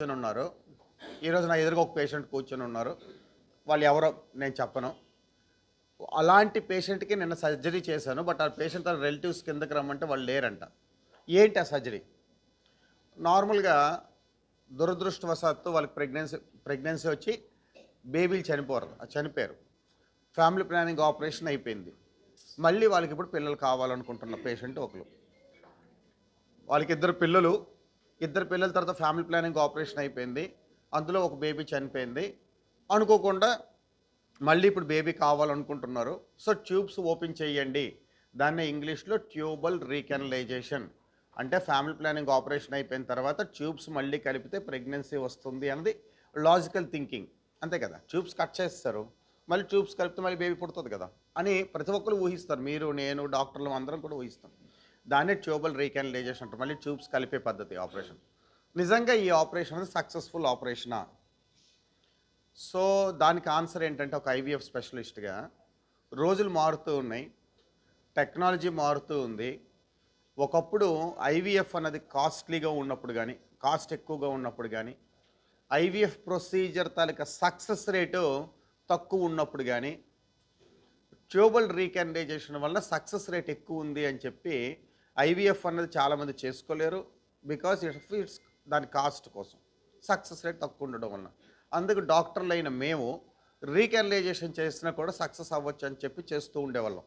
కూర్చొని ఉన్నారు. ఈరోజు నా ఎదురుగా ఒక పేషెంట్ కూర్చొని ఉన్నారు. వాళ్ళు ఎవరో నేను చెప్పను. అలాంటి పేషెంట్కి నిన్న సర్జరీ చేశాను బట్ ఆ పేషెంట్ తన రిలేటివ్స్ కిందకి రమ్మంటే వాళ్ళు లేరంట. ఏంటి ఆ సర్జరీ నార్మల్గా దురదృష్టవశాత్తు వాళ్ళకి ప్రెగ్నెన్సీ ప్రెగ్నెన్సీ వచ్చి బేబీలు చనిపోరు చనిపోయారు. ఫ్యామిలీ ప్లానింగ్ ఆపరేషన్ అయిపోయింది. మళ్ళీ వాళ్ళకి ఇప్పుడు పిల్లలు కావాలనుకుంటున్న పేషెంట్ ఒకరు. వాళ్ళకి ఇద్దరు పిల్లలు ఇద్దరు పిల్లల తర్వాత ఫ్యామిలీ ప్లానింగ్ ఆపరేషన్ అయిపోయింది. అందులో ఒక బేబీ చనిపోయింది. అనుకోకుండా మళ్ళీ ఇప్పుడు బేబీ కావాలనుకుంటున్నారు. సో ట్యూబ్స్ ఓపెన్ చేయండి. దాన్ని ఇంగ్లీష్లో ట్యూబల్ రీకెనలైజేషన్. అంటే ఫ్యామిలీ ప్లానింగ్ ఆపరేషన్ అయిపోయిన తర్వాత ట్యూబ్స్ మళ్ళీ కలిపితే ప్రెగ్నెన్సీ వస్తుంది అన్నది లాజికల్ థింకింగ్. అంతే కదా? ట్యూబ్స్ కట్ చేస్తారు. మళ్ళీ ట్యూబ్స్ కలిపితే మళ్ళీ బేబీ పుడుతుంది కదా? అని ప్రతి ఒక్కరు ఊహిస్తారు. మీరు నేను డాక్టర్లు అందరం కూడా ఊహిస్తాం. దాన్ని ట్యూబల్ రీకెనలైజేషన్ అంటారు. మళ్ళీ ట్యూబ్స్ కలిపే పద్ధతి ఆపరేషన్. నిజంగా ఈ ఆపరేషన్ అనేది సక్సెస్ఫుల్ ఆపరేషనా? సో దానికి ఆన్సర్ ఏంటంటే ఒక ఐవీఎఫ్ స్పెషలిస్ట్గా రోజులు మారుతూ ఉన్నాయి టెక్నాలజీ మారుతూ ఉంది. ఒకప్పుడు ఐవీఎఫ్ అన్నది కాస్ట్లీగా ఉన్నప్పుడు కానీ కాస్ట్ ఎక్కువగా ఉన్నప్పుడు కానీ ఐవీఎఫ్ ప్రొసీజర్ తాలూకా సక్సెస్ రేటు తక్కువ ఉన్నప్పుడు కానీ ట్యూబల్ రీకెనలైజేషన్ వల్ల సక్సెస్ రేట్ ఎక్కువ ఉంది అని చెప్పి ఐవీఎఫ్ అన్నది చాలామంది చేసుకోలేరు బికాస్ ఇట్ ఇట్స్ దాని కాస్ట్ కోసం సక్సెస్ రేట్ తక్కువ ఉండడం వల్ల అందుకు డాక్టర్లు అయిన మేము రీకెనలైజేషన్ చేసినా కూడా సక్సెస్ అవ్వచ్చు అని చెప్పి చేస్తూ ఉండేవాళ్ళం.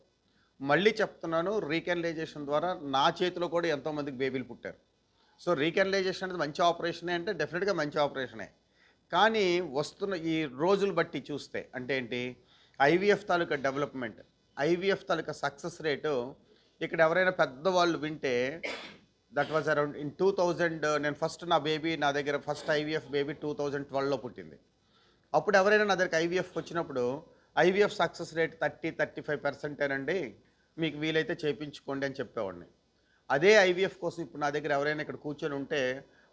మళ్ళీ చెప్తున్నాను రీకెనలైజేషన్ ద్వారా నా చేతిలో కూడా ఎంతోమందికి బేబీలు పుట్టారు. సో రీకెనలైజేషన్ అనేది మంచి ఆపరేషనే అంటే డెఫినెట్గా మంచి ఆపరేషనే కానీ వస్తున్న ఈ రోజులు బట్టి చూస్తే అంటే ఏంటి? ఐవీఎఫ్ తాలూకా డెవలప్మెంట్ ఐవీఎఫ్ తాలూకా సక్సెస్ రేటు ఇక్కడ ఎవరైనా పెద్దవాళ్ళు వింటే that was around in two thousand నేను ఫస్ట్ నా బేబీ నా దగ్గర first IVF baby two thousand ట్వెల్వ్లో పుట్టింది. అప్పుడు ఎవరైనా నా దగ్గరికి ఐవీఎఫ్ వచ్చినప్పుడు IVF success rate thirty thirty five పర్సెంటేనండి మీకు వీలైతే చేయించుకోండి అని చెప్పేవాడిని. అదే ఐవీఎఫ్ కోసం ఇప్పుడు నా దగ్గర ఎవరైనా ఇక్కడ కూర్చొని ఉంటే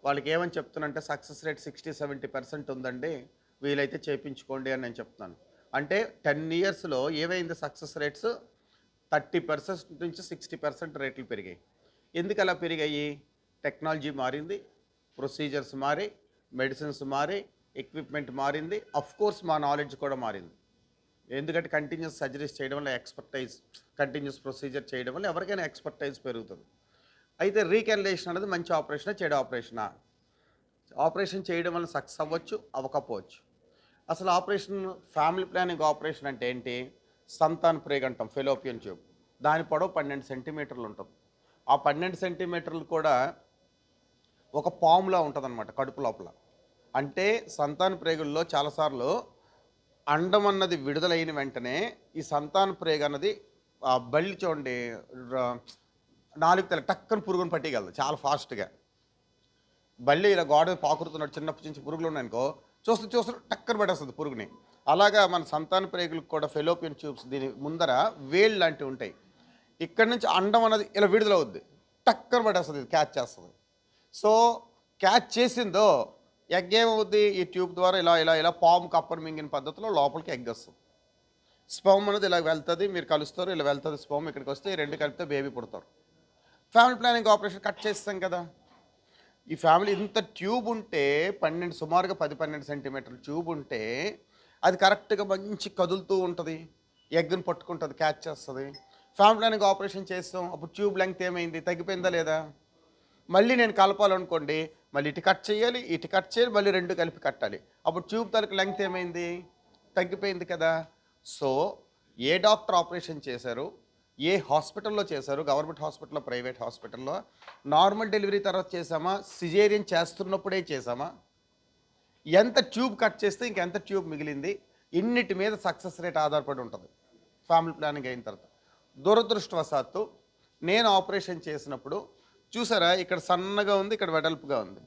వాళ్ళకి ఏమని చెప్తున్నానంటే success rate sixty seventy percent ఉందండి వీలైతే చేయించుకోండి అని నేను చెప్తున్నాను. అంటే టెన్ ఇయర్స్లో ఏమైంది సక్సెస్ రేట్స్ థర్టీ పర్సెంట్ నుంచి సిక్స్టీ పర్సెంట్ రేట్లు పెరిగాయి. ఎందుకు అలా పెరిగాయి? టెక్నాలజీ మారింది ప్రొసీజర్స్ మారి మెడిసిన్స్ మారి ఎక్విప్మెంట్ మారింది అఫ్ కోర్స్ మా నాలెడ్జ్ కూడా మారింది. ఎందుకంటే కంటిన్యూస్ సర్జరీస్ చేయడం వల్ల ఎక్స్పర్టైజ్ కంటిన్యూస్ ప్రొసీజర్ చేయడం వల్ల ఎవరికైనా ఎక్స్పర్టైజ్ పెరుగుతుంది. అయితే రీకెన్లేషన్ అనేది మంచి ఆపరేషనా చెడు ఆపరేషనా? ఆపరేషన్ చేయడం వల్ల సక్సెస్ అవ్వచ్చు అవ్వకపోవచ్చు. అసలు ఆపరేషన్ ఫ్యామిలీ ప్లానింగ్ ఆపరేషన్ అంటే ఏంటి? సంతాన్ ప్రేగ్ అంటాం ఫెలోపియన్ ట్యూబ్. దాని పొడవు పన్నెండు సెంటీమీటర్లు ఉంటుంది. ఆ పన్నెండు సెంటీమీటర్లు కూడా ఒక పాములా ఉంటుందన్నమాట కడుపు లోపల. అంటే సంతాన ప్రేగుల్లో చాలాసార్లు అండం అన్నది విడుదలైన వెంటనే ఈ సంతాన ప్రేగ అన్నది ఆ బల్లి చూడండి నాలుగు తెల టక్కని పురుగును పట్టేయగలదు చాలా ఫాస్ట్గా. బల్లి ఇలా గోడ పాకురుతున్నాడు చిన్నప్పటి నుంచి పురుగులు ఉన్నాయనుకో చూస్తూ చూస్తూ టక్కన పట్టేస్తుంది పురుగుని. అలాగా మన సంతాన ప్రేగులకు కూడా ఫెలోపియన్ ట్యూబ్స్ దీని ముందర వేళ్ళు లాంటివి ఉంటాయి. ఇక్కడ నుంచి అండం అన్నది ఇలా విడుదలవుద్ది. టక్కన పడేస్తుంది ఇది క్యాచ్ చేస్తుంది. సో క్యాచ్ చేసిందో ఎగ్ ఏమవుద్ది? ఈ ట్యూబ్ ద్వారా ఇలా ఇలా ఇలా పాము కప్పను మింగిన పద్ధతిలో లోపలికి ఎగ్ వస్తుంది. స్పమ్ అనేది ఇలా వెళ్తుంది మీరు కలుస్తారు ఇలా వెళ్తుంది స్పమ్ ఇక్కడికి వస్తే ఈ రెండు కలిపితే బేబీ పుడతారు. ఫ్యామిలీ ప్లానింగ్ ఆపరేషన్ కట్ చేస్తాం కదా. ఈ ఫ్యామిలీ ఇంత ట్యూబ్ ఉంటే పన్నెండు సుమారుగా పది పన్నెండు సెంటీమీటర్ల ట్యూబ్ ఉంటే అది కరెక్ట్గా మంచి కదులుతూ ఉంటుంది. ఎగ్ని పట్టుకుంటుంది క్యాచ్ చేస్తుంది. ఫ్యామిలీ ప్లానింగ్ ఆపరేషన్ చేస్తాం అప్పుడు ట్యూబ్ లెంగ్త్ ఏమైంది తగ్గిపోయిందా లేదా? మళ్ళీ నేను కలపాలనుకోండి మళ్ళీ ఇటు కట్ చేయాలి ఇటు కట్ చేయాలి మళ్ళీ రెండు కలిపి కట్టాలి. అప్పుడు ట్యూబ్ తలకు లెంగ్త్ ఏమైంది? తగ్గిపోయింది కదా. సో ఏ డాక్టర్ ఆపరేషన్ చేశారు? ఏ హాస్పిటల్లో చేశారు? గవర్నమెంట్ హాస్పిటల్లో ప్రైవేట్ హాస్పిటల్లో? నార్మల్ డెలివరీ తర్వాత చేసామా సిజేరియన్ చేస్తున్నప్పుడే చేసామా ఎంత ట్యూబ్ కట్ చేస్తే ఇంకెంత ట్యూబ్ మిగిలింది ఇన్నిటి మీద సక్సెస్ రేట్ ఆధారపడి ఉంటుంది. ఫ్యామిలీ ప్లానింగ్ అయిన తర్వాత. దురదృష్టవశాత్తు నేను ఆపరేషన్ చేసినప్పుడు చూసారా ఇక్కడ సన్నగా ఉంది ఇక్కడ వెడల్పుగా ఉంది.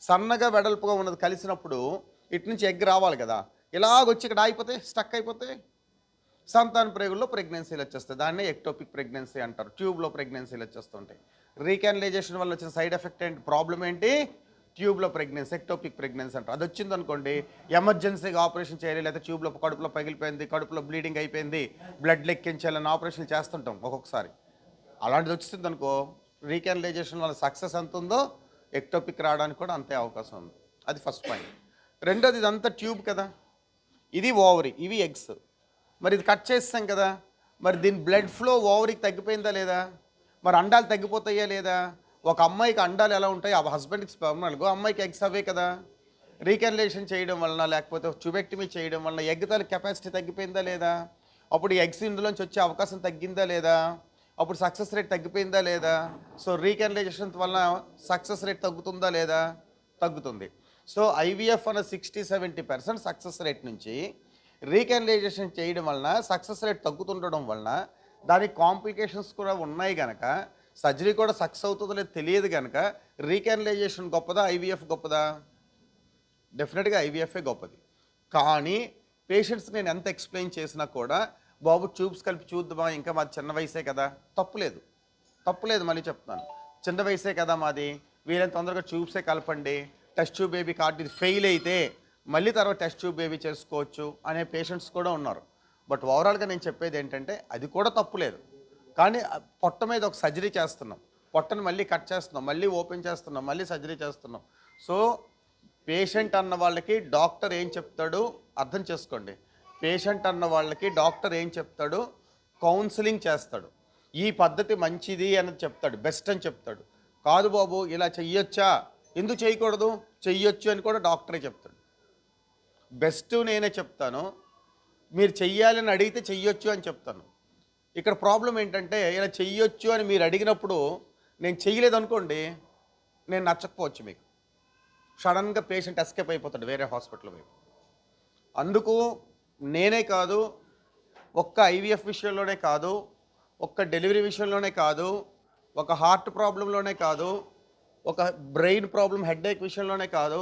సన్నగా వెడల్పుగా ఉన్నది కలిసినప్పుడు ఇటు నుంచి ఎగ్ రావాలి కదా. ఇలాగొచ్చి ఇక్కడ ఆగిపోతే స్టక్ అయిపోతే సంతాన ప్రేగుల్లో ప్రెగ్నెన్సీలు వచ్చేస్తాయి. దాన్నే ఎక్టోపిక్ ప్రెగ్నెన్సీ అంటారు. ట్యూబ్లో ప్రెగ్నెన్సీలు వచ్చేస్తుంటాయి. రీకానలైజేషన్ వల్ల వచ్చిన సైడ్ ఎఫెక్ట్ ఏంటి? ప్రాబ్లం ఏంటి? ట్యూబ్లో ప్రెగ్నెన్సీ ఎక్టోపిక్ ప్రెగ్నెన్సీ అంటారు. అది వచ్చింది అనుకోండి ఎమర్జెన్సీగా ఆపరేషన్ చేయాలి లేకపోతే ట్యూబ్లో కడుపులో పగిలిపోయింది కడుపులో బ్లీడింగ్ అయిపోయింది బ్లడ్ లెక్కించాలని ఆపరేషన్ చేస్తుంటాం ఒక్కొక్కసారి. అలాంటిది వచ్చింది అనుకో రీకెనలైజేషన్ వల్ల సక్సెస్ ఎంత ఉందో ఎక్టోపిక్ రావడానికి కూడా అంతే అవకాశం ఉంది. అది ఫస్ట్ పాయింట్ రెండోది ఇదంతా ట్యూబ్ కదా. ఇది ఓవరీ ఇవి ఎగ్స్. మరి ఇది కట్ చేస్తాం కదా. మరి దీని బ్లడ్ ఫ్లో ఓవరీకి తగ్గిపోయిందా లేదా? మరి అండాలు తగ్గిపోతాయా లేదా? ఒక అమ్మాయికి అండాలు ఎలా ఉంటాయి? ఆ హస్బెండ్కి స్పెర్మ్ అనుకో అమ్మాయికి ఎగ్స్ అవే కదా? రీకన్లేషన్ చేయడం వలన లేకపోతే చుబెక్టమీ చేయడం వలన ఎగ్ తల కెపాసిటీ తగ్గిపోయిందా లేదా? అప్పుడు ఎగ్స్ ఇందులోంచి వచ్చే అవకాశం తగ్గిందా లేదా? అప్పుడు సక్సెస్ రేట్ తగ్గిపోయిందా లేదా? సో రీకన్లేషన్ వలన సక్సెస్ రేట్ తగ్గుతుందా లేదా? తగ్గుతుంది. సో ఐవీఎఫ్ అన్న sixty seventy percent success rate నుంచి రీకన్లైజేషన్ చేయడం వలన సక్సెస్ రేట్ తగ్గుతుండడం వలన దానికి కాంప్లికేషన్స్ కూడా ఉన్నాయి కనుక సర్జరీ కూడా సక్సెస్ అవుతుందో లేదో తెలియదు కనుక రీకెనలైజేషన్ గొప్పదా? ఐవీఎఫ్ గొప్పదా? డెఫినెట్గా ఐవీఎఫ్ఏ గొప్పది. కానీ పేషెంట్స్ నేను ఎంత ఎక్స్ప్లెయిన్ చేసినా కూడా బాబు ట్యూబ్స్ కలిపి చూద్దామా? ఇంకా మాది చిన్న వయసే కదా. తప్పులేదు. తప్పులేదు మళ్ళీ చెప్తున్నాను. చిన్న వయసే కదా మాది. వీలైన తొందరగా ట్యూబ్సే కలపండి. టెస్ట్ ట్యూబ్ బేబీ కార్డు ఇది ఫెయిల్ అయితే మళ్ళీ తర్వాత టెస్ట్ ట్యూబ్ బేబీ చేసుకోవచ్చు అనే పేషెంట్స్ కూడా ఉన్నారు. బట్ ఓవరాల్గా నేను చెప్పేది ఏంటంటే అది కూడా తప్పులేదు. కానీ పొట్ట మీద ఒక సర్జరీ చేస్తున్నాం. పొట్టను మళ్ళీ కట్ చేస్తున్నాం. మళ్ళీ ఓపెన్ చేస్తున్నాం. మళ్ళీ సర్జరీ చేస్తున్నాం. సో పేషెంట్ అన్న వాళ్ళకి డాక్టర్ ఏం చెప్తాడు అర్థం చేసుకోండి. పేషెంట్ అన్న వాళ్ళకి డాక్టర్ ఏం చెప్తాడు? కౌన్సిలింగ్ చేస్తాడు. ఈ పద్ధతి మంచిది అని చెప్తాడు. బెస్ట్ అని చెప్తాడు. కాదు బాబు ఇలా చెయ్యొచ్చా? ఎందుకు చేయకూడదు చెయ్యొచ్చు అని కూడా డాక్టరే చెప్తాడు. బెస్ట్ నేనే చెప్తాను. మీరు చెయ్యాలని అడిగితే చెయ్యొచ్చు అని చెప్తాను. ఇక్కడ ప్రాబ్లం ఏంటంటే ఇలా చెయ్యొచ్చు అని మీరు అడిగినప్పుడు నేను చెయ్యలేదు అనుకోండి నేను నచ్చకపోవచ్చు మీకు. సడన్గా పేషెంట్ ఎస్కేప్ అయిపోతాడు వేరే హాస్పిటల్ వైపు. అందుకు నేనే కాదు ఒక్క ఐవీఎఫ్ విషయంలోనే కాదు ఒక్క డెలివరీ విషయంలోనే కాదు ఒక హార్ట్ ప్రాబ్లంలోనే కాదు ఒక బ్రెయిన్ ప్రాబ్లం హెడ్ఏక్ విషయంలోనే కాదు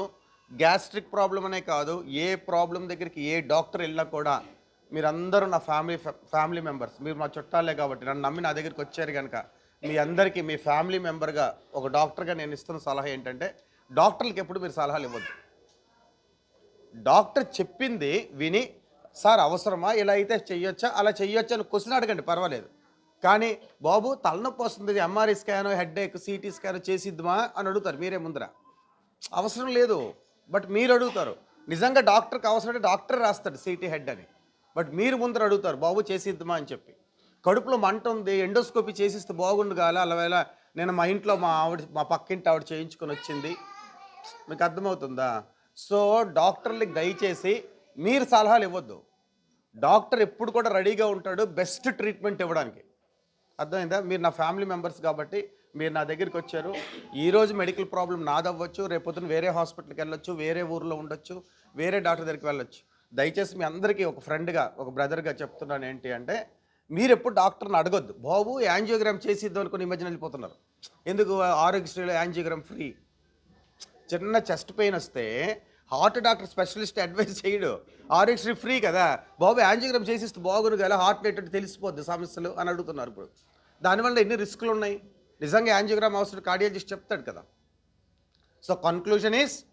గ్యాస్ట్రిక్ ప్రాబ్లం అనే కాదు ఏ ప్రాబ్లం దగ్గరికి ఏ డాక్టర్ వెళ్ళినా కూడా మీరందరూ నా ఫ్యామిలీ ఫ్యామిలీ మెంబర్స్. మీరు మా చుట్టాలే కాబట్టి నన్ను నమ్మి నా దగ్గరికి వచ్చారు కనుక మీ అందరికీ మీ ఫ్యామిలీ మెంబర్గా ఒక డాక్టర్గా నేను ఇస్తున్న సలహా ఏంటంటే డాక్టర్లకి ఎప్పుడు మీరు సలహాలు ఇవ్వద్దు. డాక్టర్ చెప్పింది విని సార్ అవసరమా? ఇలా అయితే చెయ్యొచ్చా? అలా చెయ్యొచ్చా? అని క్వశ్చన్ అడగండి పర్వాలేదు. కానీ బాబు తలనొప్పి వస్తుంది MRI scan headache CT scan చేసిద్దామా? అని అడుగుతారు మీరే ముందర. అవసరం లేదు బట్ మీరు అడుగుతారు. నిజంగా డాక్టర్కి అవసరం డాక్టర్ రాస్తాడు సిటీ హెడ్ అని. బట్ మీరు ముందర అడుగుతారు బాబు చేసిద్దామా అని చెప్పి. కడుపులో మంట ఉంది ఎండోస్కోపీ చేసిస్తే బాగుండు కాలే అలా నేను మా ఇంట్లో మా ఆవిడ మా పక్కింటి ఆవిడ చేయించుకొని వచ్చింది. మీకు అర్థమవుతుందా? సో డాక్టర్లకి దయచేసి మీరు సలహాలు ఇవ్వద్దు. డాక్టర్ ఎప్పుడు కూడా రెడీగా ఉంటాడు బెస్ట్ ట్రీట్మెంట్ ఇవ్వడానికి. అర్థమైందా? మీరు నా ఫ్యామిలీ మెంబర్స్ కాబట్టి మీరు నా దగ్గరికి వచ్చారు. ఈరోజు మెడికల్ ప్రాబ్లం నాదవ్వచ్చు రేపొద్దున వేరే హాస్పిటల్కి వెళ్ళొచ్చు వేరే ఊర్లో ఉండొచ్చు వేరే డాక్టర్ దగ్గరికి వెళ్ళొచ్చు. దయచేసి మీ అందరికీ ఒక ఫ్రెండ్గా ఒక బ్రదర్గా చెప్తున్నాను ఏంటి అంటే మీరు ఎప్పుడు డాక్టర్ని అడగొద్దు. బాబు యాంజియోగ్రామ్ చేసిద్దాం అనుకుని ఈ మధ్యన వెళ్ళిపోతున్నారు. ఎందుకు? ఆరోగ్యశ్రీలో యాంజియోగ్రామ్ ఫ్రీ. చిన్న చెస్ట్ పెయిన్ వస్తే హార్ట్ డాక్టర్ స్పెషలిస్ట్ అడ్వైస్ చేయడు. ఆరోగ్యశ్రీ ఫ్రీ కదా. బాబు యాంజియోగ్రామ్ చేసిస్తే బాగుంది కదా హార్ట్ రేట్ తెలిసిపోద్ది సమస్యలు అని అడుగుతున్నారు ఇప్పుడు. దానివల్ల ఎన్ని రిస్కులు ఉన్నాయి? నిజంగా యాంజియోగ్రామ్ అవసరం కార్డియాలజిస్ట్ చెప్తాడు కదా. సో కన్క్లూజన్ ఈస్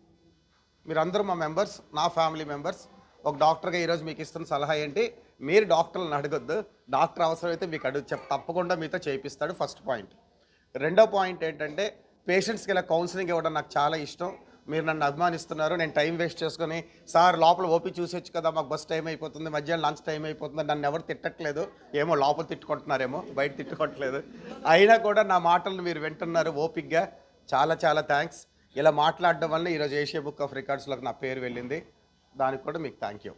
మీరందరూ మా మెంబర్స్ నా ఫ్యామిలీ మెంబర్స్ ఒక డాక్టర్గా ఈరోజు మీకు ఇస్తున్న సలహా ఏంటి? మీరు డాక్టర్లను అడగొద్దు. డాక్టర్ అవసరమైతే మీకు అడుగు చెప్ తప్పకుండా మీతో చేయిస్తాడు ఫస్ట్ పాయింట్. రెండో పాయింట్ ఏంటంటే పేషెంట్స్కి ఇలా కౌన్సిలింగ్ ఇవ్వడం నాకు చాలా ఇష్టం. మీరు నన్ను అభిమానిస్తున్నారు. నేను టైం వేస్ట్ చేసుకొని సార్ లోపల ఓపి చూసొచ్చు కదా మాకు బస్ టైం అయిపోతుంది మధ్యాహ్నం లంచ్ టైం అయిపోతుంది నన్ను ఎవరు తిట్టట్లేదు? ఏమో లోపల తిట్టుకుంటున్నారేమో బయట తిట్టుకోవట్లేదు అయినా కూడా నా మాటలను మీరు వింటున్నారు ఓపిక్గా చాలా చాలా థ్యాంక్స్. ఇలా మాట్లాడడం వల్ల ఈరోజు ఏషియా బుక్ ఆఫ్ రికార్డ్స్లోకి నా పేరు వెళ్ళింది. దానికి కూడా మీకు థ్యాంక్ యూ